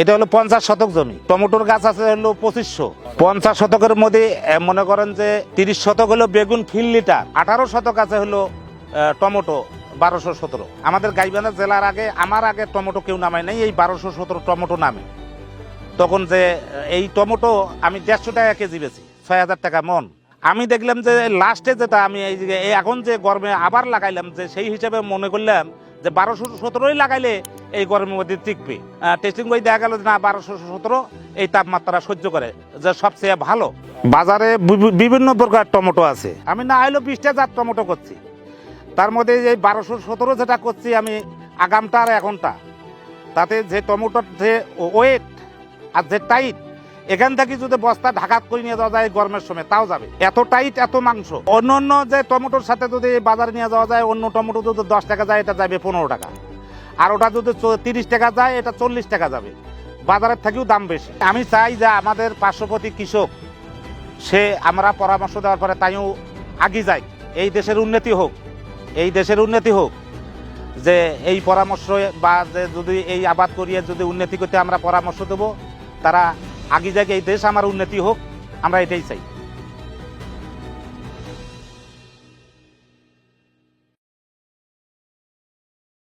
এটা হলো পঞ্চাশ শতক জমি। টমেটোর গাছ আছে হলো পঁচিশশো। পঞ্চাশ শতকের মধ্যে মনে করেন যে তিরিশ শতক হলো বেগুন ফিল লিটার। আঠারো শতক আছে হলো টমেটো, বারোশো সতেরো। আমাদের গাইবান্ধা জেলার আগে, আমার আগে টমেটো কেউ নামায় নাই, এই বারোশো সতেরো টমেটো নামে। তখন যে এই টমেটো আমি দেড়শো টাকা কেজি বেছি ছয় হাজার টাকা মন। আমি দেখলাম যে লাস্টে যেটা আমি এই যে এখন যে গরমে আবার লাগাইলাম যে সেই হিসাবে মনে করলাম যে বারোশো সতেরোই লাগাইলে এই গরমের মধ্যে টিকবে। টেস্টিং বই দেখা গেল না বারোশো সতেরো এই তাপমাত্রা সহ্য করে যে সবচেয়ে ভালো। বাজারে বিভিন্ন প্রকার টমেটো আছে। আমি না হলেও বিশটা জাত টমেটো করছি। তার মধ্যে এই বারোশো সতেরো যেটা করছি আমি আগামটা আর এখনটা। তাতে যে টমেটোর যে ওয়েট আর যে টাইট এখান থেকে যদি বস্তা ঢাকাত করে নিয়ে যাওয়া যায় গরমের সময়, তাও যাবে। এত টাইট, এত মাংস। অন্য অন্য যে টমেটোর সাথে যদি বাজারে নিয়ে যাওয়া যায়, অন্য টমেটো যদি দশ টাকা যায়, এটা যাবে পনেরো টাকা। আর ওটা যদি তিরিশ টাকা যায়, এটা চল্লিশ টাকা যাবে। বাজারের থেকেও দাম বেশি। আমি চাই যে আমাদের পার্শ্ববর্তী কৃষক, সে আমরা পরামর্শ দেওয়ার পরে তাইও আগে যায় এই দেশের উন্নতি হোক, এই দেশের উন্নতি হোক, যে এই পরামর্শ বা যে যদি এই আবাদ করিয়ে যদি উন্নতি করতে আমরা পরামর্শ দেবো, তারা আগে যাকে এই দেশ আমার উন্নতি হোক আমরা এটাই চাই।